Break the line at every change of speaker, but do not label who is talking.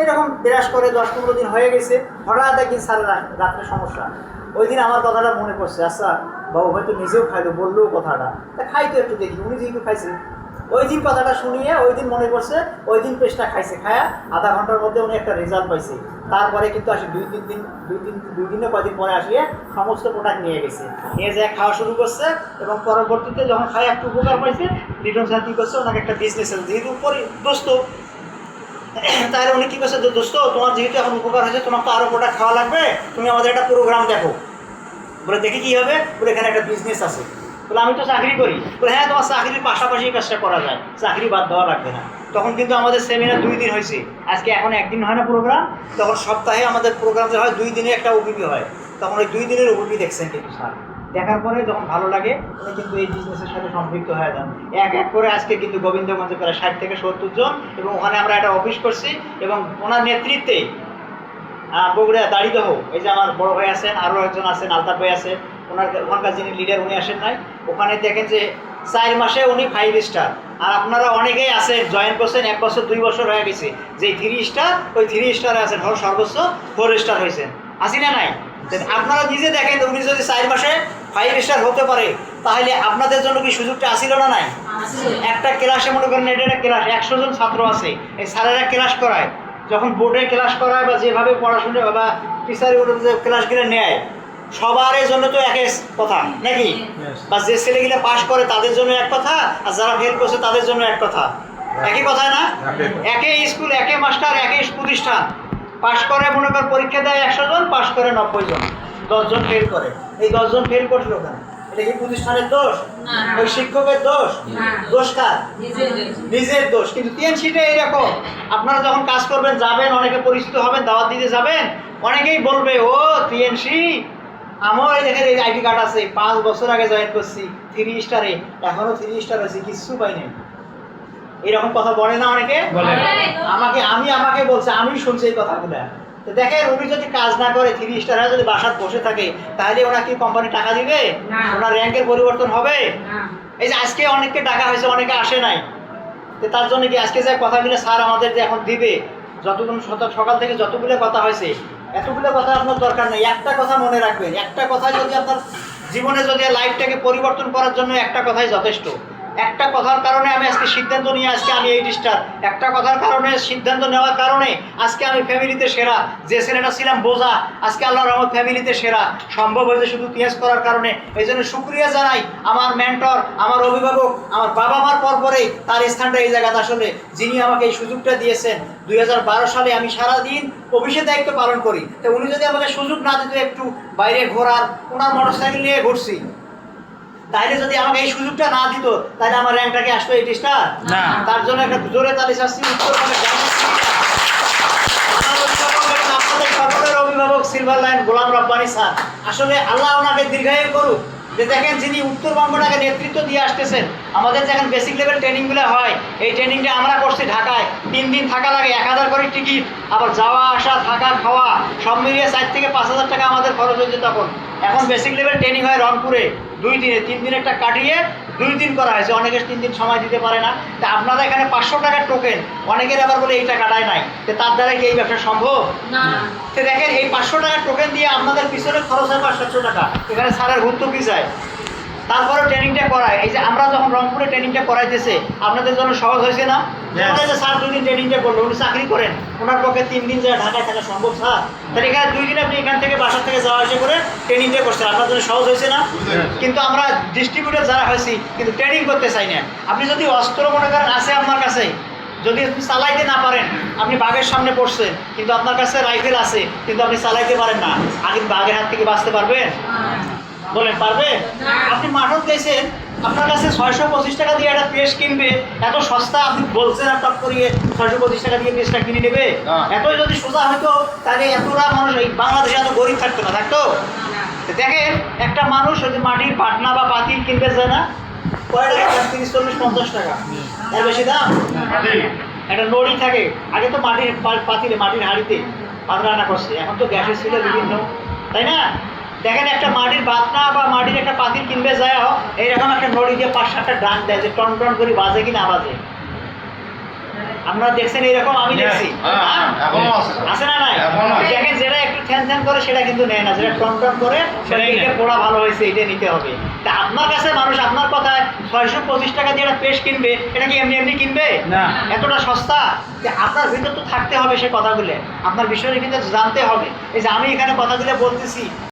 এরকম বিরাস করে দশ পনেরো দিন হয়ে গেছে। হঠাৎ একদিন স্যার রাত্রে সমস্যা। ওই দিন আমার কথাটা মনে পড়ছে আচ্ছা বাবু হয়তো নিজেও খাইলো বললেও কথাটা। তা খাই তো একটু দেখি, উনি যেহেতু খাইছে। ওই দিন কথাটা শুনিয়ে ওই দিন মনে পড়ছে ওই দিন পেস্টটা খাইছে, খায়া আধা ঘণ্টার মধ্যে উনি একটা রেজাল্ট পাইছে। তারপরে কিন্তু আসি দুই তিন দিন, দুই দিন দুই দিনে কয়দিন পরে আসিয়ে সমস্ত প্রোডাক্ট নিয়ে গেছে। নিয়ে যায়, খাওয়া শুরু করছে এবং পরবর্তীতে যখন খায় একটু উপকার পাইছে লিটন স্যার কী করছে, ওনাকে একটা বিজনেস যেহেতু পরি দোস্ত তাহলে উনি কী করছে? দোস্ত, তোমার যেহেতু এখন উপকার হয়েছে তোমার তো আরও প্রোডাক্ট খাওয়া লাগবে, তুমি আমাদের একটা প্রোগ্রাম দেখো। বলে, দেখি কী হবে? বলে, এখানে একটা বিজনেস আছে। বলে, আমি তো চাকরি করি। বলে হ্যাঁ তোমার চাকরির পাশাপাশি কাজটা করা যায়। চাকরি বাদ দেওয়া লাগবে না। তখন কিন্তু আমাদের সেমিনার দুই দিন হয়েছে। আজকে এখন একদিন হয় না প্রোগ্রাম তখন সপ্তাহে আমাদের প্রোগ্রাম যে হয়, দুই দিনে একটা ওবিপি হয়। তখন ওই দুই দিনের ওবিপি দেখছেন কিন্তু স্যার। দেখার পরে যখন ভালো লাগে উনি কিন্তু এই বিজনেসের সাথে সম্পৃক্ত হয়ে যান। এক এক করে আজকে কিন্তু গোবিন্দগঞ্জে প্রায় ষাট থেকে সত্তর জন এবং ওখানে আমরা একটা অফিস করছি এবং ওনার নেতৃত্বে বগুড়া দাড়িদহ, এই যে আমার বড় ভাই আছেন, আরও একজন আছেন, আলতাফ ভাই আছে, ওনার ওখানকার যিনি লিডার উনি আসেন নাই। ওখানে দেখেন যে চার মাসে উনি ফাইভ স্টার আর আপনারা অনেকেই আছেন জয়েন করছেন, এক বছর, দুই বছর হয়ে গেছে। যে থ্রি স্টার ওই থ্রি স্টারে আছেন, সর্বোচ্চ ফোর স্টার হয়েছেন। আসি না নাই? আপনারা নিজে দেখেন উনি যদি চার মাসে ফাইভ স্টার হতে পারে তাহলে আপনাদের জন্য কি সুযোগটা আসিল না নাই? একটা ক্লাসে মনে করেন এটা একটা ক্লাস একশো জন ছাত্র আছে এই স্যারেরা ক্লাস করায়। যখন বোর্ডে ক্লাস করায় বা যেভাবে পড়াশোনা বা টিচারের যে ক্লাসগুলো নেয় সবার জন্য তো এক কথা নাকি? বা যে ছেলেগুলো পাশ করে তাদের জন্য এক কথা আর যারা ফেল করছে তাদের জন্য এক কথা। একই কথা না? একে স্কুল একে মাস্টার একে প্রতিষ্ঠান। পাশ করে মনে কর পরীক্ষা দেয় একশো জন পাশ করে নব্বই জন। দশজন ফেল করে। এই দশজন ফেল করছিল কেন? এটা কি প্রতিষ্ঠানের দোষ? ওই শিক্ষকের দোষ? দোষ কার?
নিজের
দোষ। কিন্তু টিএনসিটা এইরকম আপনারা যখন কাজ করবেন যাবেন অনেকে পরিচিত হবেন দাওয়াত দিতে যাবেন অনেকেই বলবে ও টিএনসি আমার এই দেখেন এই আইডি কার্ড আছে। পাঁচ বছর আগে জয়েন করছি থ্রি স্টারে এখনও থ্রি স্টার আছে কিচ্ছু পাইনি এরকম কথা বলে না অনেকে? আমাকে আমি আমাকে বলছে আমি শুনছি এই কথাগুলো। তো দেখেন উনি যদি কাজ না করে থ্রি স্টার যদি বাসার বসে থাকে তাহলে ওরা কি কোম্পানি টাকা দিবে। ওনার র্যাঙ্কের পরিবর্তন হবে? এই যে আজকে অনেককে টাকা হয়েছে অনেকে আসে নাই। তো তার জন্য কি আজকে যে কথাগুলো স্যার আমাদের যে এখন দিবে যতক্ষণ সকাল থেকে যতগুলো কথা হয়েছে এতগুলো কথা আপনার দরকার নেই। একটা কথা মনে রাখবেন একটা কথা যদি আপনার জীবনে যদি লাইফটাকে পরিবর্তন করার জন্য একটা কথাই যথেষ্ট। একটা কথার কারণে আমি আজকে সিদ্ধান্ত নিয়ে আজকে আমি এই ডিস্টার একটা কথার কারণে সিদ্ধান্ত নেওয়ার কারণে আজকে আমি ফ্যামিলিতে সেরা। যে ছেলেটা ছিলাম বোঝা, আজকে আল্লাহ রহমত ফ্যামিলিতে সেরা। সম্ভব হয়েছে শুধু তিয়াজ করার কারণে। এই জন্য শুক্রিয়া জানাই আমার মেন্টর আমার অভিভাবক, আমার বাবা মার পর পরেই তার স্থানটা এই জায়গাতে আসলে যিনি আমাকে এই সুযোগটা দিয়েছেন। দুই হাজার বারো সালে আমি সারাদিন অফিসের দায়িত্ব পালন করি। তো উনি যদি আমাকে সুযোগ না দিত একটু বাইরে ঘোরার, ওনার মোটরসাইকেল নিয়ে ঘুরছি। তাহলে যদি আমাকে এই সুযোগটা না দিত তাহলে আমার র্যাঙ্কটাকে আসতো এই স্টার
না।
তার জন্য একটা জোরে তালি শাস্তি আপনাদের সকলের অভিভাবক silver line Golam Rabbani sir. আসলে আল্লাহ ওনাকে দীর্ঘায়ু করুক। যে দেখেন যিনি উত্তরবঙ্গটাকে নেতৃত্ব দিয়ে আসতেছেন, আমাদের যেখানে বেসিক লেভেল ট্রেনিংগুলো হয়, এই ট্রেনিংটা আমরা করছি ঢাকায়। তিন দিন থাকা লাগে, এক হাজার করে টিকিট আবার যাওয়া, আসা, থাকা, খাওয়া, সব মিলিয়ে চার থেকে পাঁচ হাজার টাকা আমাদের খরচ হয়েছে তখন। এখন বেসিক লেভেল ট্রেনিং হয় রংপুরে, দুই দিনে, তিন দিন একটা কাটিয়ে দুই দিন করা হয়েছে অনেকে তিন দিন সময় দিতে পারে না। তা আপনারা এখানে পাঁচশো টাকার টোকেন অনেকের আবার বলে এই কাটায় নাই। তো তার দ্বারা কি এই ব্যবসা সম্ভব?
সে
তো দেখেন এই পাঁচশো টাকার টোকেন দিয়ে আপনাদের পিছনে খরচ হয় পাঁচ টাকা। এখানে সারের গুরুত্ব কি যায় তারপরে ট্রেনিংটা করায়। এই যে আমরা যখন রংপুরে ট্রেনিংটা করাইতেছে আপনাদের জন্য সহজ হয়েছে না? স্যার দুই দিন ট্রেনিংটা করল উনি চাকরি করেন। ওনার পক্ষে তিন দিন যায় ঢাকায় থাকা সম্ভব স্যার। তাহলে এখানে দুই দিন আপনি এখান থেকে বাসার থেকে যাওয়া আসা করে ট্রেনিংটা করছেন। আপনার জন্য সহজ হয়েছে না? কিন্তু আমরা ডিস্ট্রিবিউটার যারা হয়েছি কিন্তু ট্রেনিং করতে চাই না। আপনি যদি অস্ত্র মনে করেন আছে আপনার কাছে। যদি আপনি চালাইতে না পারেন আপনি বাঘের সামনে পড়ছেন কিন্তু আপনার কাছে রাইফেল আছে কিন্তু আপনি চালাইতে পারেন না। আগে বাঘের হাত থেকে বাঁচতে পারবেন? বলেন পারবে? আপনি মাঠক গেছেন আপনার কাছে ছয়শো পঁচিশ টাকা দিয়ে একটা পেস্ট কিনবে এত সস্তা আপনি বলছেন আপনার করিয়ে ছয়শো পঁচিশ টাকা দিয়ে পেস্টটা কিনে নেবে? এতই যদি সোজা হতো তাহলে এতটা মানুষ এই বাংলাদেশে এত গরিব থাকতো না থাকতো? দেখেন একটা মানুষ ওই যে মাটির পাটনা বা পাতিল কিনতে যায় না? কয় টাকা তিরিশ চল্লিশ পঞ্চাশ টাকা। এর বেশি দাম? একটা নড়ি থাকে। আগে তো মাটির পাতিলে মাটির হাঁড়িতে ভাত রান্না করছে এখন তো গ্যাসের ছিল বিভিন্ন। তাই না? দেখেন একটা মাটির বাতনা বা মাটির একটা পাতিল কিনবে যায় হোক এইরকম একটা নড়ি দিয়ে পাঁচ সাতটা ডান দেয় যে টন টন করে বাজে কি না বাজে। আপনারা দেখছেন এরকম আমি দেখছি।
হ্যাঁ, হ্যাঁ, আছে।
না নাই? দেখেন যেটা একটু করে সেটা কিন্তু নেয় না। যেটা টন টন করে এটা পোড়া ভালো হয়েছে এটা নিতে হবে। তা আপনার কাছে মানুষ আপনার কথায় ছয়শো পঁচিশ টাকা দিয়ে একটা পেস্ট কিনবে এটা কি এমনি এমনি কিনবে? এতটা সস্তা? যে আপনার ভিতর তো থাকতে হবে সে কথাগুলো। আপনার বিষয়ে কিন্তু জানতে হবে। এই যে আমি এখানে কথাগুলো বলতেছি